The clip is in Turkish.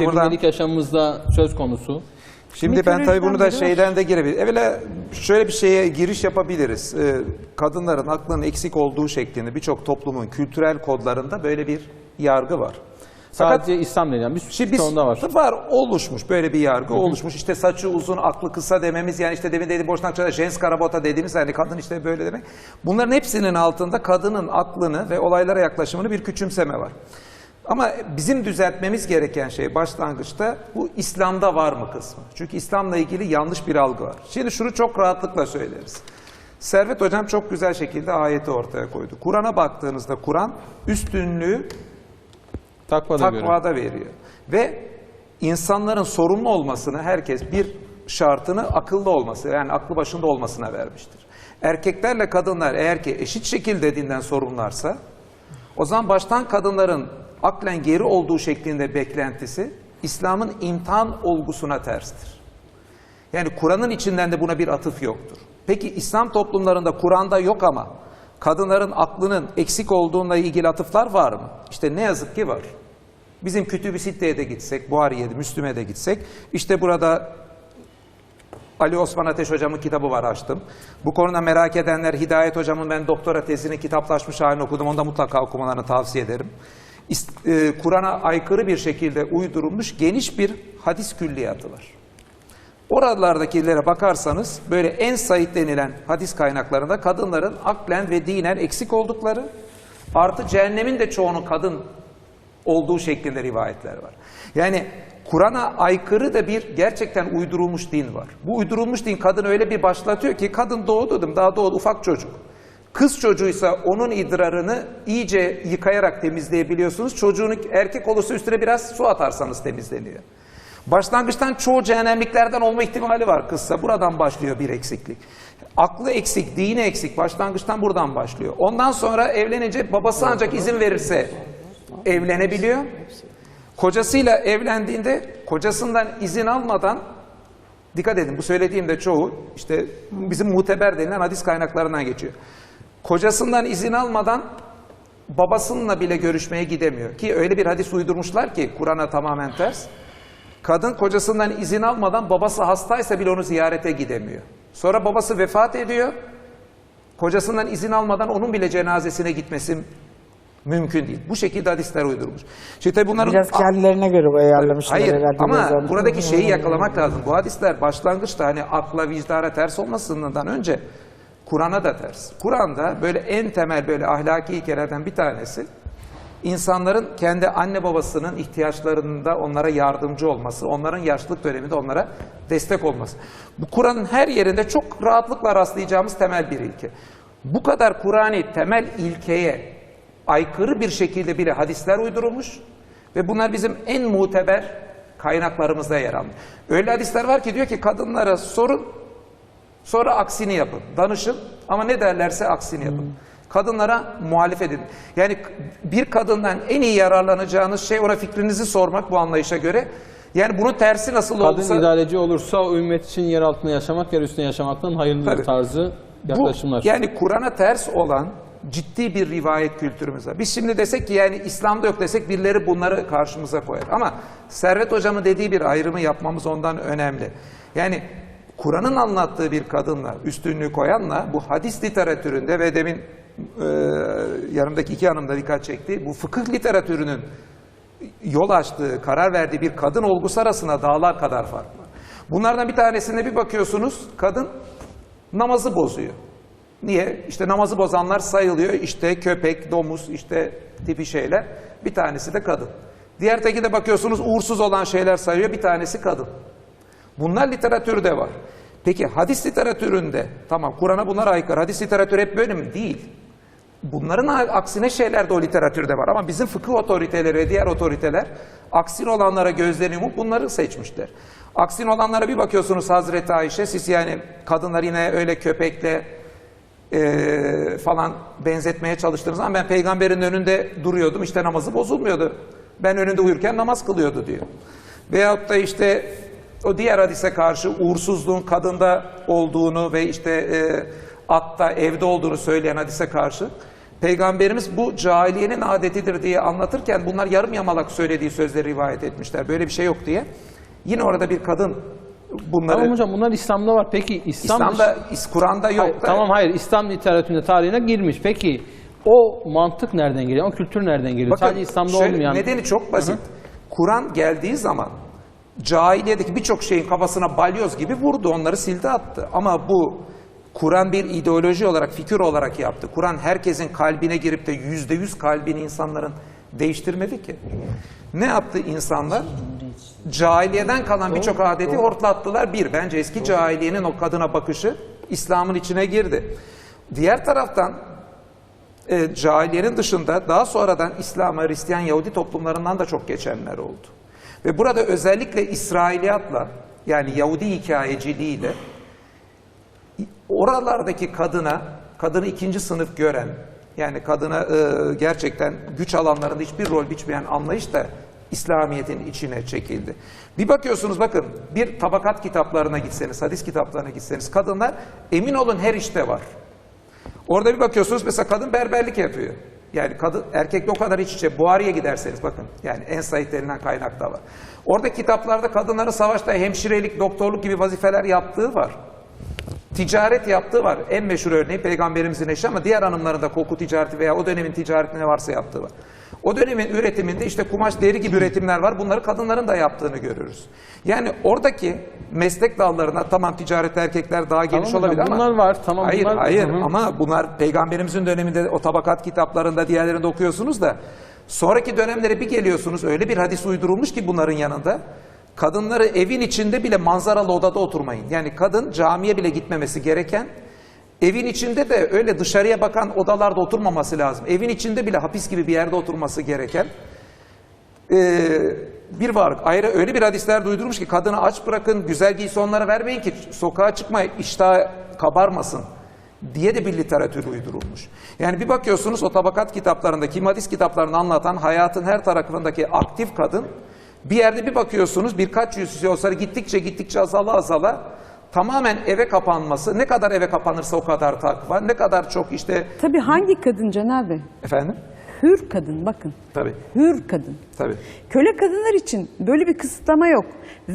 Ben buradan- yaşamımızda söz konusu. Şimdi ben tabii bunu da şeyden de girebilir. Evvela şöyle bir şeye giriş yapabiliriz. Ee, kadınların aklının eksik olduğu şeklinde birçok toplumun kültürel kodlarında böyle bir yargı var. Fakat Sadece İslam denilen bir Şimdi biz sonunda var. var oluşmuş böyle bir yargı oluşmuş. İşte saçı uzun, aklı kısa dememiz yani işte demin dedi Boşnakça'da jens karabota dediğimiz yani kadın işte böyle demek. Bunların hepsinin altında kadının aklını ve olaylara yaklaşımını bir küçümseme var. Ama bizim düzeltmemiz gereken şey başlangıçta bu İslam'da var mı kısmı. Çünkü İslam'la ilgili yanlış bir algı var. Şimdi şunu çok rahatlıkla söyleriz. Servet Hocam çok güzel şekilde ayeti ortaya koydu. Kur'an'a baktığınızda Kur'an üstünlüğü Takvada göre. takvada veriyor. Ve insanların sorumlu olmasını herkes bir şartını akıllı olması yani aklı başında olmasına vermiştir. Erkeklerle kadınlar eğer ki eşit şekilde dinden sorumlularsa o zaman baştan kadınların aklen geri olduğu şeklinde beklentisi İslam'ın imtihan olgusuna terstir. Yani Kur'an'ın içinden de buna bir atıf yoktur. Peki İslam toplumlarında Kur'an'da yok ama kadınların aklının eksik olduğuna ilgili atıflar var mı? İşte ne yazık ki var. Bizim Kütüb-i Sitte'ye de gitsek, Buhari'ye de, Müslüm'e de gitsek, işte burada Ali Osman Ateş hocamın kitabı var açtım. Bu konuda merak edenler Hidayet hocamın ben doktora tezini kitaplaşmış halini okudum. Onu da mutlaka okumalarını tavsiye ederim. E, Kur'an'a aykırı bir şekilde uydurulmuş geniş bir hadis külliyatı var. Oralardakilere bakarsanız böyle en sayit denilen hadis kaynaklarında kadınların aklen ve dinen eksik oldukları artı cehennemin de çoğunun kadın olduğu şeklinde rivayetler var. Yani Kur'an'a aykırı da bir gerçekten uydurulmuş din var. Bu uydurulmuş din kadın öyle bir başlatıyor ki kadın doğdu dedim daha doğdu ufak çocuk. Kız çocuğuysa onun idrarını iyice yıkayarak temizleyebiliyorsunuz. Çocuğunu erkek olursa üstüne biraz su atarsanız temizleniyor. Başlangıçtan çoğu cehennemliklerden olma ihtimali var kızsa. Buradan başlıyor bir eksiklik. Aklı eksik, dini eksik. Başlangıçtan buradan başlıyor. Ondan sonra evlenince babası ancak izin verirse evlenebiliyor. Kocasıyla evlendiğinde kocasından izin almadan dikkat edin bu söylediğimde çoğu işte bizim muteber denilen hadis kaynaklarından geçiyor. Kocasından izin almadan babasınınla bile görüşmeye gidemiyor. Ki öyle bir hadis uydurmuşlar ki Kur'an'a tamamen ters. Kadın kocasından izin almadan babası hastaysa bile onu ziyarete gidemiyor. Sonra babası vefat ediyor. Kocasından izin almadan onun bile cenazesine gitmesi mümkün değil. Bu şekilde hadisler uydurmuş. Şimdi tabii bunların Biraz kendilerine göre ayarlamışlar Hayır herhalde. ama buradaki şeyi yakalamak lazım. Bu hadisler başlangıçta hani akla vicdana ters olmasından önce Kur'an'a da ters. Kur'an'da böyle en temel böyle ahlaki ilkelerden bir tanesi insanların kendi anne babasının ihtiyaçlarında onlara yardımcı olması, onların yaşlılık döneminde onlara destek olması. Bu Kur'an'ın her yerinde çok rahatlıkla rastlayacağımız temel bir ilke. Bu kadar Kur'an'ı temel ilkeye aykırı bir şekilde bile hadisler uydurulmuş ve bunlar bizim en muteber kaynaklarımızda yer almış. Öyle hadisler var ki diyor ki kadınlara sorun sonra aksini yapın. Danışın ama ne derlerse aksini yapın. Kadınlara muhalif edin. Yani bir kadından en iyi yararlanacağınız şey ona fikrinizi sormak bu anlayışa göre. Yani bunun tersi nasıl Kadın olursa idareci olursa ümmet için yer altında yaşamak, yer üstünde yaşamaktan hayırlıdır Tabii. tarzı bu yaklaşımlar. yani Kur'an'a ters olan ciddi bir rivayet kültürümüz var. Biz şimdi desek ki yani İslam'da yok desek birileri bunları karşımıza koyar. Ama Servet Hocam'ın dediği bir ayrımı yapmamız ondan önemli. Yani Kur'an'ın anlattığı bir kadınla, üstünlüğü koyanla bu hadis literatüründe ve demin e, yanımdaki iki hanım da dikkat çekti. Bu fıkıh literatürünün yol açtığı, karar verdiği bir kadın olgusu arasında dağlar kadar fark var. Bunlardan bir tanesinde bir bakıyorsunuz kadın namazı bozuyor. Niye? İşte namazı bozanlar sayılıyor. İşte köpek, domuz, işte tipi şeyler. Bir tanesi de kadın. Diğer teki de bakıyorsunuz uğursuz olan şeyler sayıyor. Bir tanesi kadın. Bunlar literatürde var. Peki hadis literatüründe tamam Kur'an'a bunlar aykırı. Hadis literatürü hep böyle mi? Değil. Bunların aksine şeyler de o literatürde var ama bizim fıkıh otoriteleri ve diğer otoriteler aksin olanlara gözlerini yumup bunları seçmişler. Aksin olanlara bir bakıyorsunuz Hazreti Ayşe siz yani kadınlar yine öyle köpekle eee, falan benzetmeye çalıştığınız zaman ben peygamberin önünde duruyordum işte namazı bozulmuyordu. Ben önünde uyurken namaz kılıyordu diyor. Veyahut da işte o diğer hadise karşı uğursuzluğun kadında olduğunu ve işte eee atta evde olduğunu söyleyen hadise karşı Peygamberimiz bu cahiliyenin adetidir diye anlatırken bunlar yarım yamalak söylediği sözleri rivayet etmişler. Böyle bir şey yok diye. Yine orada bir kadın bunları Tamam hocam bunlar İslam'da var. Peki İslam İslam'da, İs- Kur'an'da yok. Hayır, da- tamam hayır İslam literatüründe tarihine girmiş. Peki o mantık nereden geliyor? O kültür nereden geliyor? Bakın, Sadece İslam'da şöyle, olmayan. Nedeni çok basit. Kur'an geldiği zaman cahiliyedeki birçok şeyin kafasına balyoz gibi vurdu. Onları sildi attı. Ama bu Kur'an bir ideoloji olarak, fikir olarak yaptı. Kur'an herkesin kalbine girip de yüzde yüz kalbini insanların değiştirmedi ki. Ne yaptı insanlar? Cahiliyeden kalan birçok adeti hortlattılar. Bir, bence eski cahiliyenin o kadına bakışı İslam'ın içine girdi. Diğer taraftan e, cahiliyenin dışında daha sonradan İslam, Hristiyan, Yahudi toplumlarından da çok geçenler oldu. Ve burada özellikle İsrailiyatla yani Yahudi hikayeciliğiyle oralardaki kadına, kadını ikinci sınıf gören, yani kadına e, gerçekten güç alanlarında hiçbir rol biçmeyen anlayış da İslamiyet'in içine çekildi. Bir bakıyorsunuz bakın bir tabakat kitaplarına gitseniz, hadis kitaplarına gitseniz kadınlar emin olun her işte var. Orada bir bakıyorsunuz mesela kadın berberlik yapıyor. Yani kadın erkekle o kadar iç içe. Buhari'ye giderseniz bakın. Yani en sayit denilen kaynak da var. Orada kitaplarda kadınların savaşta hemşirelik, doktorluk gibi vazifeler yaptığı var. Ticaret yaptığı var. En meşhur örneği peygamberimizin eşi ama diğer hanımların da koku ticareti veya o dönemin ticareti ne varsa yaptığı var. O dönemin üretiminde işte kumaş, deri gibi üretimler var. Bunları kadınların da yaptığını görürüz. Yani oradaki meslek dallarına tamam ticaret erkekler daha geniş olabilir ama bunlar var, tamam, hayır, bunlar- hayır Hı hı. ama bunlar peygamberimizin döneminde o tabakat kitaplarında diğerlerinde okuyorsunuz da sonraki dönemlere bir geliyorsunuz öyle bir hadis uydurulmuş ki bunların yanında kadınları evin içinde bile manzaralı odada oturmayın. Yani kadın camiye bile gitmemesi gereken evin içinde de öyle dışarıya bakan odalarda oturmaması lazım. Evin içinde bile hapis gibi bir yerde oturması gereken ee, bir varlık. Ayrı öyle bir hadisler duydurmuş ki kadını aç bırakın, güzel giysi onlara vermeyin ki sokağa çıkma iştah kabarmasın diye de bir literatür uydurulmuş. Yani bir bakıyorsunuz o tabakat kitaplarında, kim hadis kitaplarını anlatan hayatın her tarafındaki aktif kadın bir yerde bir bakıyorsunuz birkaç yüz olsa gittikçe gittikçe azala azala tamamen eve kapanması, ne kadar eve kapanırsa o kadar takva, ne kadar çok işte Tabii hangi kadın Cenab Bey? efendim Hür kadın bakın. tabii Hür kadın. tabii Köle kadınlar için böyle bir kısıtlama yok. Ve